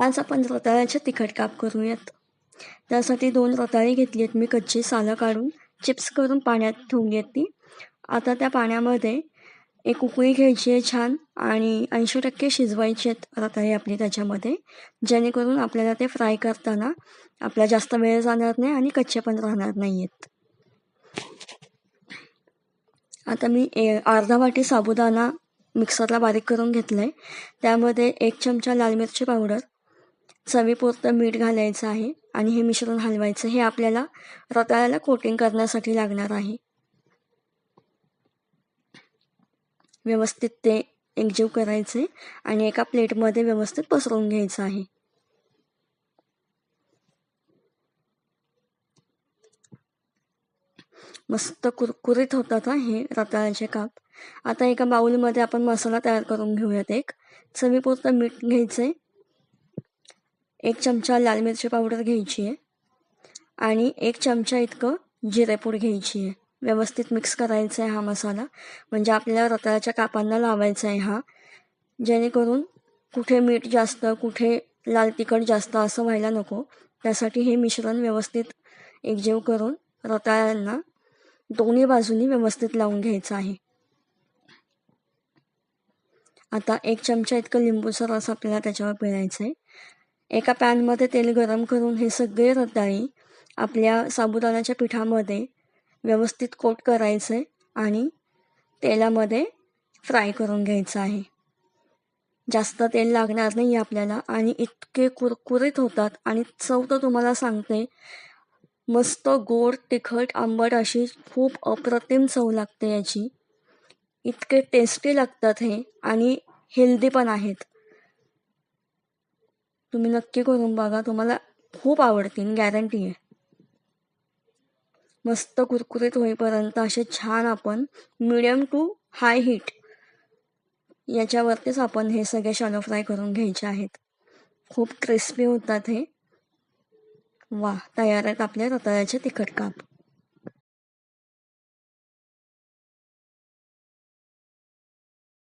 आज आपण रताळ्याचे तिखट काप करूयात. त्यासाठी दोन रताळी घेतली आहेत मी कच्ची सालं काढून. चिप्स करून पाण्यात ठेवली आहेत ती. आता त्या पाण्यामध्ये एक उकळी घ्यायची आहे छान आणि ऐंशी टक्के शिजवायची आहेत रताळी आपली त्याच्यामध्ये. जेणेकरून आपल्याला ते फ्राय करताना आपला जास्त वेळ जाणार नाही आणि कच्चे पण राहणार नाही आहेत आता मी ए अर्धा वाटी साबुदाणा मिक्सरला बारीक करून घेतलं आहे त्यामध्ये एक चमचा लाल मिरची पावडर चवीपुरतं मीठ घालायचं आहे आणि हे मिश्रण हलवायचं. हे आपल्याला रताळ्याला कोटिंग करण्यासाठी लागणार आहे. व्यवस्थित ते एकजीव करायचे आणि एका प्लेटमध्ये व्यवस्थित पसरवून घ्यायचं आहे. मस्त कुरकुरीत होतात हे रताळ्याचे काप. आता एका बाऊलमध्ये आपण मसाला तयार करून घेऊयात एक. चवीपुरतं मीठ घ्यायचं आहे एक चमचा लाल मिरची पावडर घ्यायची आहे आणि एक चमचा इतकं जिरेपूड घ्यायची आहे. व्यवस्थित मिक्स करायचा आहे हा मसाला. म्हणजे आपल्याला रताळ्याच्या कापांना लावायचा आहे हा. जेणेकरून कुठे मीठ जास्त कुठे लाल तिखट जास्त असं व्हायला नको. त्यासाठी हे मिश्रण व्यवस्थित एकजीव करून रताळ्यांना दोन्ही बाजूनी व्यवस्थित लावून घ्यायचं आहे. आता एक चमचा इतकं लिंबूचा रस आपल्याला त्याच्यावर पिळायचा आहे. एका पॅनमध्ये तेल गरम करून हे सगळे रताळी आपल्या साबुदाण्याच्या पिठामध्ये व्यवस्थित कोट करायचे आणि तेलामध्ये फ्राय करून घ्यायचं आहे. जास्त तेल लागणार नाही आपल्याला आणि इतके कुरकुरीत होतात आणि चव तर तुम्हाला सांगते मस्त गोड तिखट आंबट अशी खूप अप्रतिम चव लागते याची. इतके टेस्टी लागतात हे आणि हेल्दी पण आहेत. तुम्ही नक्की करून बघा. तुम्हाला खूप आवडतील गॅरंटी आहे. मस्त कुरकुरीत होईपर्यंत असे छान आपण मिडियम टू हाय हीट याच्यावरतीच आपण हे सगळे शालो फ्राय करून घ्यायचे आहेत. खूप क्रिस्पी होतात हे. वा तयार आहेत आपल्या रताळ्याचे तिखट काप.